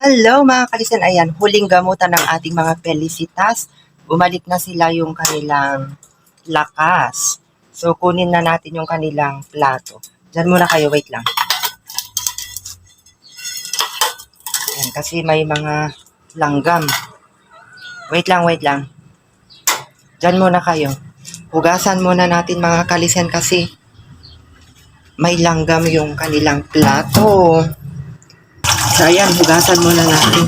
Hello mga kalisan, ayan, huling gamutan ng ating mga felicitas. Bumalik na sila yung kanilang lakas. So, kunin na natin yung kanilang plato. Diyan muna kayo, wait lang. Ayan, kasi may mga langgam. Wait lang, wait lang. Diyan muna kayo. Hugasan muna natin mga kalisan kasi may langgam yung kanilang plato. So, ayan, hugasan muna natin.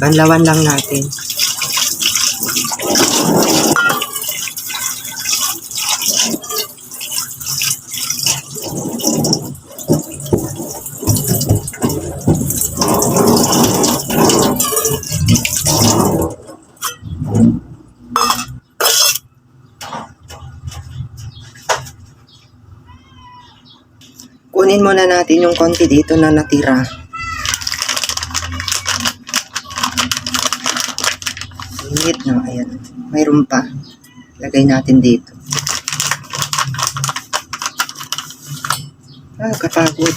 Banlawan lang natin. Kunin muna natin yung konti dito na natira. Init na, ayan. Mayroon pa. Lagay natin dito. Ah, kapagod.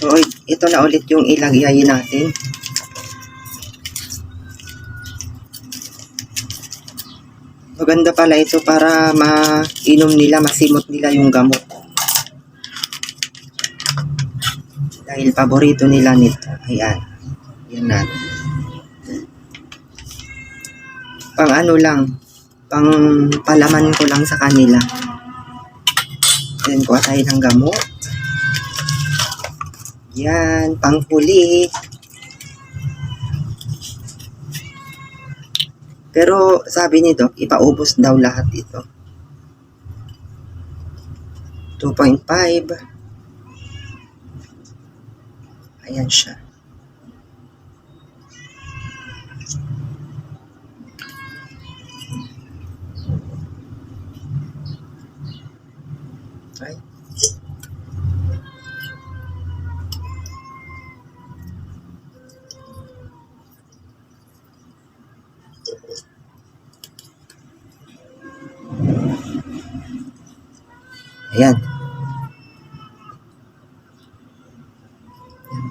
So, ito na ulit yung ilagay natin. Maganda pala ito para mainom nila, masimot nila yung gamot. Dahil paborito nila nito. Ayan. Yan na. Pang ano lang. Pang palaman ko lang sa kanila. Then, kuha tayo ng gamot. Yan. Pang Pero sabi ni Doc, ipaubos daw lahat ito. 2.5. Ayan siya. Ay. Ayan.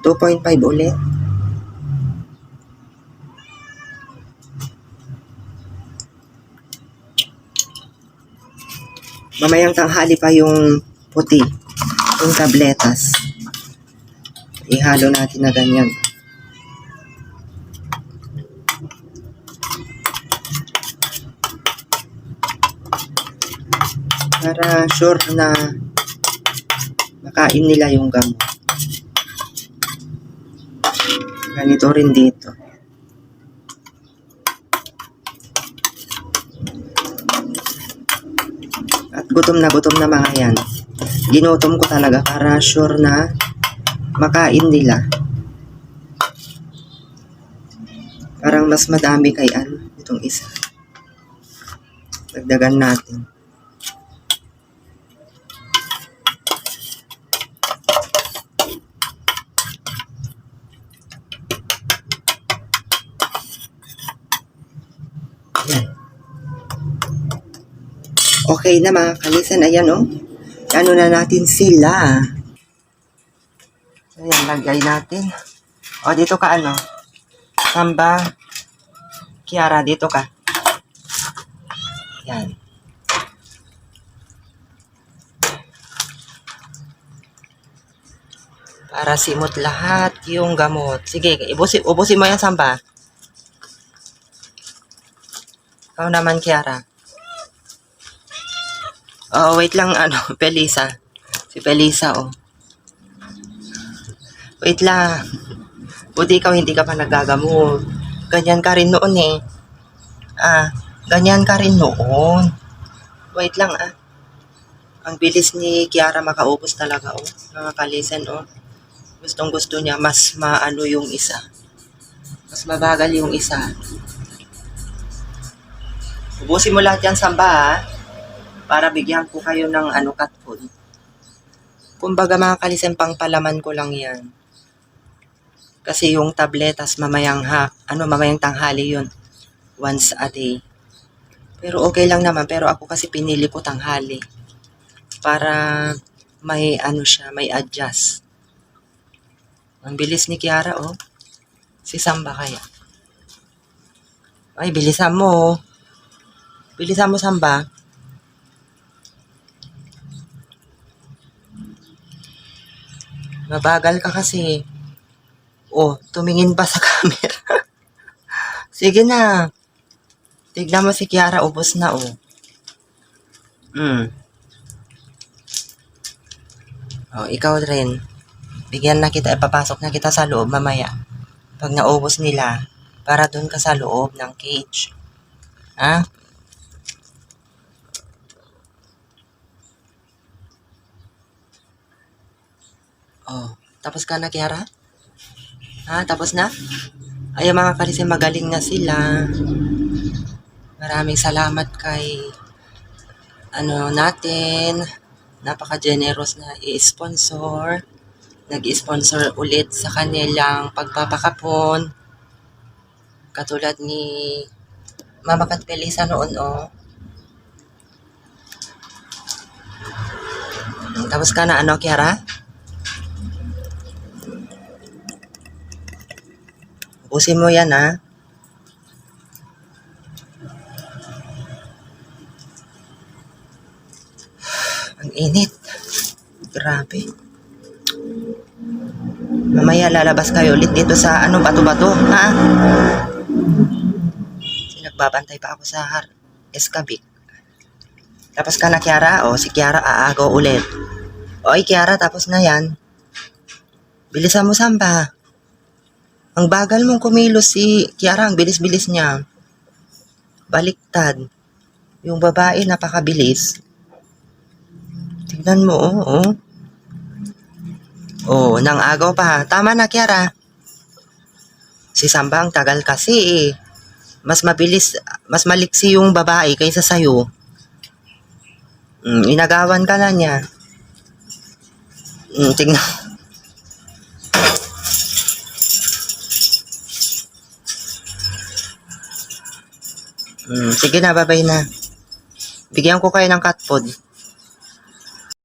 2.5 ulit. Mamayang tanghali pa yung puti. Yung tabletas. Ihalo natin na ganyan. Para sure na makain nila yung gamot. Ganito rin dito. At gutom na gutom na mga yan. Ginutom ko talaga para sure na makain nila. Parang mas madami kay ano, itong isa. Dagdagan natin. Okay na mga kalisan. Ayan oh. Ano na natin sila. Ayan, lagay natin. O, dito ka ano. Samba. Kiara, dito ka. Yan. Para simot lahat yung gamot. Sige, ibusin, ubusin mo yan, Samba. Ikaw naman, Kiara. Oo, wait lang, ano, Pelisa. Si Pelisa, oh. Wait lang. Buti ikaw hindi ka pa nagagamot. Ganyan ka rin noon eh. Ah, ganyan ka rin noon. Wait lang ah. Ang bilis ni Kiara makaubos talaga, oh. Mga kalisan, oh. Gustong gusto niya, mas maano yung isa. Mas mabagal yung isa. Ubusin mo lahat yan, Samba, ha? Para bigyan ko kayo ng ano, cat food. Kumbaga mga kalisan, pang palaman ko lang yan. Kasi yung tabletas mamayang ha, ano mamayang tanghali yun. Once a day. Pero okay lang naman. Pero ako kasi pinili ko tanghali. Para may ano siya, may adjust. Ang bilis ni Kiara, oh. Si Samba kaya. Ay, bilisan mo. oh. Bilisan mo, Samba. Mabagal ka kasi. Oh, tumingin pa sa camera. Sige na. Tignan mo si Kiara, ubos na, oh. Hmm. Oh, ikaw rin. Bigyan na kita, ipapasok na kita sa loob mamaya. Pag naubos nila, para dun ka sa loob ng cage. Ha? Oh, tapos ka na, Kiara? Ha? Tapos na? Ay, mga kalise, magaling na sila. Maraming salamat kay ano natin. Napaka-generous na i-sponsor. Nag-sponsor ulit sa kanilang pagpapakapon. Katulad ni Mama Katpelisa noon, oh. Tapos ka na, ano, Kiara? Ubusin mo yan, ha? Ang init. Grabe. Mamaya lalabas kayo ulit dito sa ano, bato-bato, ha? Kasi nagbabantay pa ako sa har Escabik. Tapos ka na, Kiara? O, si Kiara aagaw ulit. Oy, Kiara, tapos na yan. Bilisan mo, Samba. Ang bagal mong kumilos si Kiara, ang bilis-bilis niya. Baliktad. Yung babae, napakabilis. Tignan mo, oo. Oh, oh. nang agaw pa. Tama na, Kiara. Si Samba ang tagal kasi eh. Mas mabilis, mas maliksi yung babae kaysa sa'yo. Mm, inagawan ka na niya. Mm, tignan. Sige na, babay na. Bigyan ko kayo ng cat food.